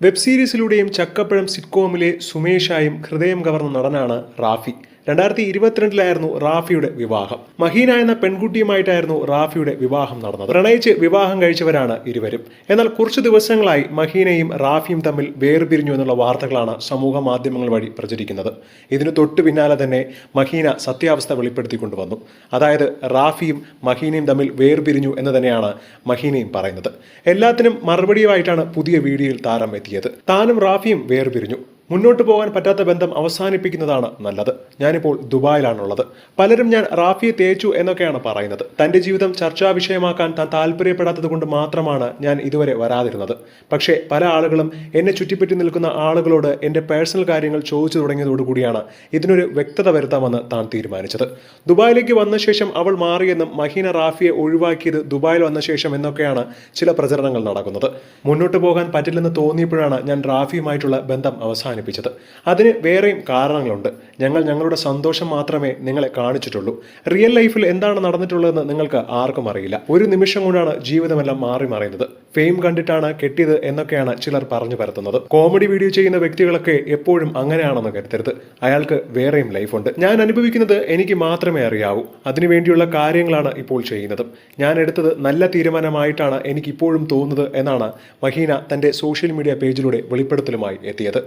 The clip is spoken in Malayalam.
വെബ് സീരീസിലൂടെയും ചക്കപ്പഴം സിറ്റ്കോമിലെ സുമേഷായും ഹൃദയം കവർന്ന നടനാണ് റാഫി. രണ്ടായിരത്തി ഇരുപത്തിരണ്ടിലായിരുന്നു റാഫിയുടെ വിവാഹം. മഹീന എന്ന പെൺകുട്ടിയുമായിട്ടായിരുന്നു റാഫിയുടെ വിവാഹം നടന്നത്. പ്രണയിച്ച് വിവാഹം കഴിച്ചവരാണ് ഇരുവരും. എന്നാൽ കുറച്ചു ദിവസങ്ങളായി മഹീനയും റാഫിയും തമ്മിൽ വേർപിരിഞ്ഞു എന്നുള്ള വാർത്തകളാണ് സമൂഹ മാധ്യമങ്ങൾ വഴി പ്രചരിക്കുന്നത്. ഇതിനു തൊട്ടു പിന്നാലെ തന്നെ മഹീന സത്യാവസ്ഥ വെളിപ്പെടുത്തിക്കൊണ്ടുവന്നു. അതായത് റാഫിയും മഹീനയും തമ്മിൽ വേർപിരിഞ്ഞു എന്ന് തന്നെയാണ് മഹീനയും പറയുന്നത്. എല്ലാത്തിനും മറുപടിയുമായിട്ടാണ് പുതിയ വീഡിയോയിൽ താരം എത്തിയത്. താനും റാഫിയും വേർപിരിഞ്ഞു. മുന്നോട്ട് പോകാൻ പറ്റാത്ത ബന്ധം അവസാനിപ്പിക്കുന്നതാണ് നല്ലത്. ഞാനിപ്പോൾ ദുബായിലാണുള്ളത്. പലരും ഞാൻ റാഫിയെ തേച്ചു എന്നൊക്കെയാണ് പറയുന്നത്. തന്റെ ജീവിതം ചർച്ചാ വിഷയമാക്കാൻ താൻ താല്പര്യപ്പെടാത്തത് കൊണ്ട് മാത്രമാണ് ഞാൻ ഇതുവരെ വരാതിരുന്നത്. പക്ഷേ പല ആളുകളും എന്നെ ചുറ്റിപ്പറ്റി നിൽക്കുന്ന ആളുകളോട് എന്റെ പേഴ്സണൽ കാര്യങ്ങൾ ചോദിച്ചു തുടങ്ങിയതോടുകൂടിയാണ് ഇതിനൊരു വ്യക്തത വരുത്താമെന്ന് താൻ തീരുമാനിച്ചത്. ദുബായിലേക്ക് വന്ന ശേഷം അവൾ മാറിയെന്നും മഹീന റാഫിയെ ഒഴിവാക്കിയത് ദുബായിൽ വന്ന ശേഷം എന്നൊക്കെയാണ് ചില പ്രചരണങ്ങൾ നടക്കുന്നത്. മുന്നോട്ട് പോകാൻ പറ്റില്ലെന്ന് തോന്നിയപ്പോഴാണ് ഞാൻ റാഫിയുമായിട്ടുള്ള ബന്ധം അവസാനിപ്പിച്ചത്. അതിന് വേറെയും കാരണങ്ങളുണ്ട്. ഞങ്ങൾ ഞങ്ങളുടെ സന്തോഷം മാത്രമേ നിങ്ങളെ കാണിച്ചിട്ടുള്ളൂ. റിയൽ ലൈഫിൽ എന്താണ് നടന്നിട്ടുള്ളതെന്ന് നിങ്ങൾക്ക് ആർക്കും അറിയില്ല. ഒരു നിമിഷം കൊണ്ടാണ് ജീവിതമെല്ലാം മാറി മറയുന്നത്. ഫെയിം കണ്ടിട്ടാണ് കെട്ടിയത് എന്നൊക്കെയാണ് ചിലർ പറഞ്ഞു പരത്തുന്നത്. കോമഡി വീഡിയോ ചെയ്യുന്ന വ്യക്തികളൊക്കെ എപ്പോഴും അങ്ങനെയാണെന്ന് കരുതരുത്. അയാൾക്ക് വേറെയും ലൈഫുണ്ട് ഞാൻ അനുഭവിക്കുന്നത് എനിക്ക് മാത്രമേ അറിയാവൂ. അതിനുവേണ്ടിയുള്ള കാര്യങ്ങളാണ് ഇപ്പോൾ ചെയ്യുന്നത്. ഞാൻ എടുത്തത് നല്ല തീരുമാനമായിട്ടാണ് എനിക്കിപ്പോഴും തോന്നുന്നത് എന്നാണ് മഹീന തന്റെ സോഷ്യൽ മീഡിയ പേജിലൂടെ വെളിപ്പെടുത്തലുമായി എത്തിയത്.